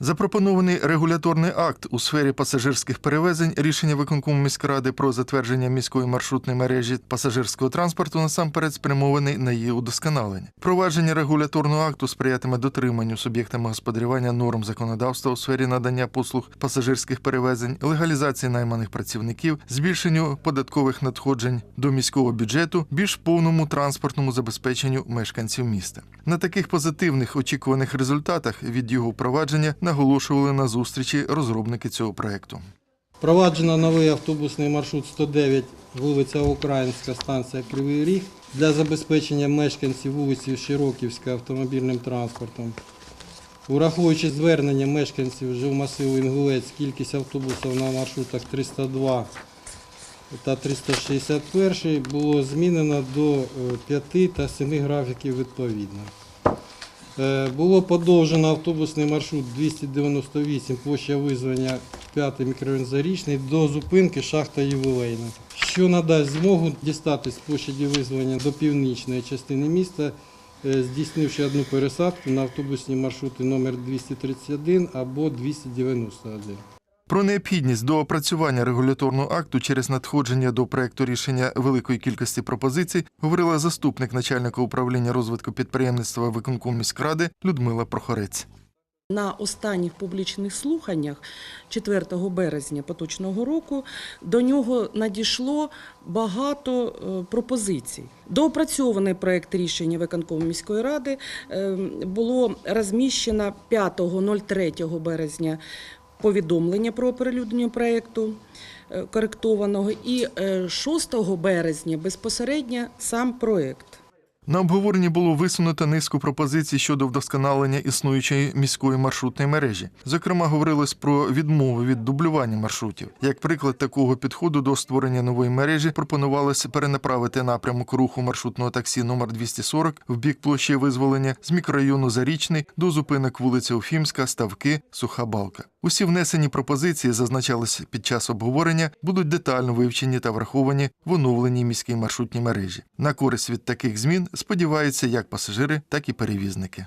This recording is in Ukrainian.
Запропонований регуляторний акт у сфері пасажирських перевезень рішення виконкому міськради про затвердження міської маршрутної мережі пасажирського транспорту насамперед спрямований на її удосконалення. Провадження регуляторного акту сприятиме дотриманню суб'єктами господарювання норм законодавства у сфері надання послуг пасажирських перевезень, легалізації найманих працівників, збільшенню податкових надходжень до міського бюджету, більш повному транспортному забезпеченню мешканців міста. На таких позитивних очікуваних результатах від його впровадження наголошували на зустрічі розробники цього проекту. Впроваджено новий автобусний маршрут 109, вулиця Українська, станція Кривий Ріг для забезпечення мешканців вулиці Широківська автомобільним транспортом. Ураховуючи звернення мешканців жилмасиву Інгулець, кількість автобусів на маршрутах 302 та 361 було змінено до 5 та 7 графіків відповідно. Е, Було подовжено автобусний маршрут 298 площа визвання 5 мікрорайон Зарічний до зупинки шахта Ювілейна, що надасть змогу дістатись з площаді визвання до північної частини міста, е, здійснивши одну пересадку на автобусні маршрути номер 231 або 291. Про необхідність до опрацювання регуляторного акту через надходження до проекту рішення великої кількості пропозицій говорила заступник начальника управління розвитку підприємництва виконкому міськради Людмила Прохорець. На останніх публічних слуханнях 4 березня поточного року до нього надійшло багато е, пропозицій. Доопрацьований проект рішення виконкому міської ради е, було розміщено 5.03 березня повідомлення про оприлюднення проекту е, коректованого і е, 6 березня безпосередньо сам проект. На обговоренні було висунуто низку пропозицій щодо вдосконалення існуючої міської маршрутної мережі. Зокрема, говорилось про відмови від дублювання маршрутів. Як приклад такого підходу до створення нової мережі пропонувалося перенаправити напрямок руху маршрутного таксі номер 240 в бік площі визволення з мікрорайону Зарічний до зупинок вулиця Уфімська, Ставки, Суха Балка. Усі внесені пропозиції, зазначалось під час обговорення, будуть детально вивчені та враховані в оновленій міській маршрутній мережі. На користь від таких змін сподіваються як пасажири, так і перевізники.